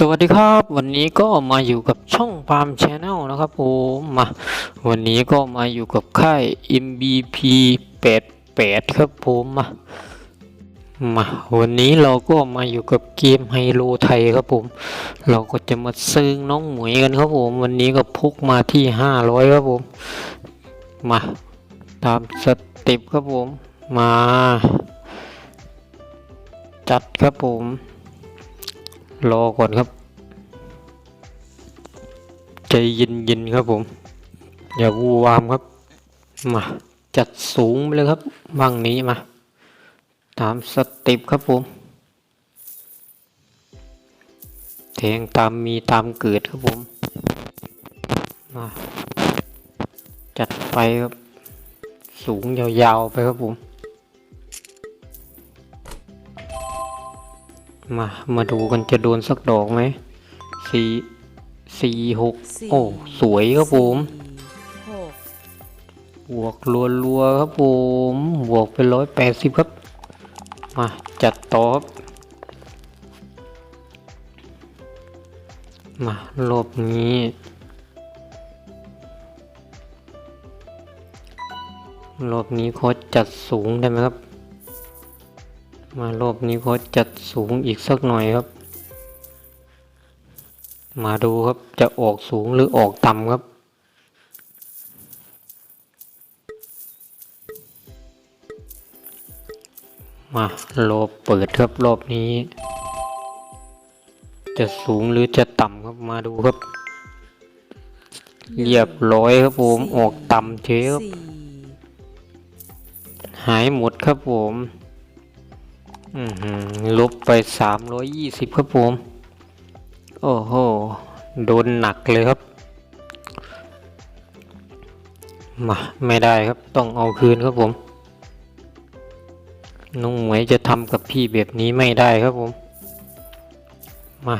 สวัสดีครับ วันนี้ก็มาอยู่กับช่องปาล์มชแนลนะครับผมมาวันนี้ก็มาอยู่กับค่าย MBP 88ครับผมมามาวันนี้เราก็มาอยู่กับเกมไฮโลไทยครับผม เราก็จะมาซื้อน้องหมวยกันครับผม วันนี้ก็พุกมาที่ 500 ครับผม มาตามสเต็ปครับผมมา จัดครับผม รอก่อนครับ ใจเย็นๆครับผม อย่าวูวามครับ มา จัดสูงไปเลยครับบังนี้มา ตามสเต็ปครับผมแทงตามมีตามเกิดครับผม มา จัดไปครับ สูงยาวๆไปครับผม มา มาดูกันจะโดนสักดอกไหมสี่สี่หกโอ้สวยครับผมหกบวกรัวๆครับผมบวกไปร้อยแปดสิบครับ มาจัดต่อครับมารอบนี้ รอบนี้ขอจัดสูงได้ไหมครับ มารอบนี้ขอจัดสูงอีกสักหน่อยครับ มาดูครับจะออกสูงหรือออกต่ำครับ มารอบเปิดครับรอบนี้ จะสูงหรือจะต่ำครับมาดูครับ เรียบร้อยครับผมออกต่ำเฉยครับสี่หายหมดครับผมอือหือ ลบไปสามร้อยยี่สิบครับผม โอ้โห โดนหนักเลยครับ มาไม่ได้ครับ ต้องเอาคืนครับผม น้องหมวยจะทำกับพี่แบบนี้ไม่ได้ครับผม มา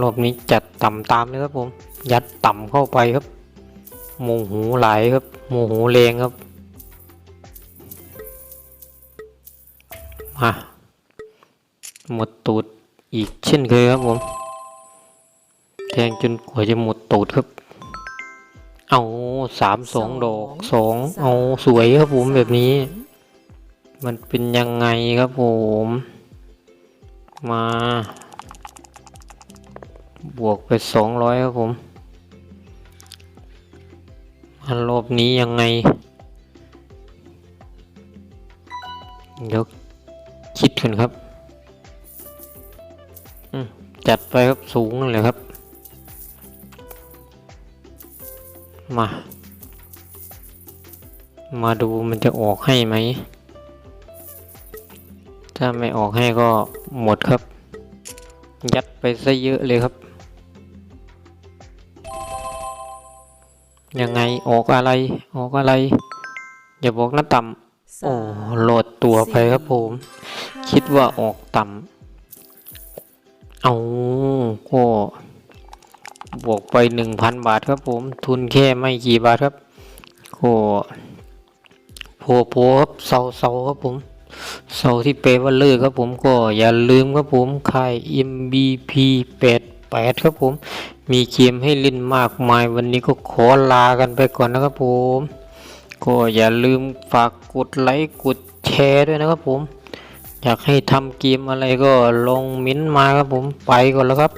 รอบนี้จัดต่ำตามเลยครับผม ยัดต่ำเข้าไปครับ โมโหไหลครับ โมโหแรงครับ มา หมดตูดอีกเช่นเคยครับผม แทงจนกว่าจะหมดตูดครับ เอาสามสองดอกสองเอาสวยครับผมแบบนี้ มันเป็นยังไงครับผม มา บวกไปสองร้อยครับผมมารอบนี้ยังไง เดี๋ยว จัดไปครับสูงนั่นเลยครับ มา มาดูมันจะออกให้ไหม ถ้าไม่ออกให้ก็หมดครับ ยัดไปซะเยอะเลยครับ ยังไงออกอะไร ออกอะไร อย่าบอกนะต่ำสาโอ้มโหลดตัวไปครับผมห้คิดว่าออกต่ำ เอาก็บวกไปหนึ่งพันบาทครับผม ทุนแค่ไม่กี่บาทครับก็โพโพครับเสาเสาครับผมเสาที่เปว่าเลิกครับผมก็อย่าลืมครับผมค่าย MBP 88ครับผม มีเกมให้เล่นมากมายวันนี้ก็ขอลากันไปก่อนนะครับผม ก็อย่าลืมฝากกดไลค์กดแชร์ด้วยนะครับผม อยากให้ทำเกมอะไรก็ลงเม้นต์มาครับผมไปก่อนแล้วครับ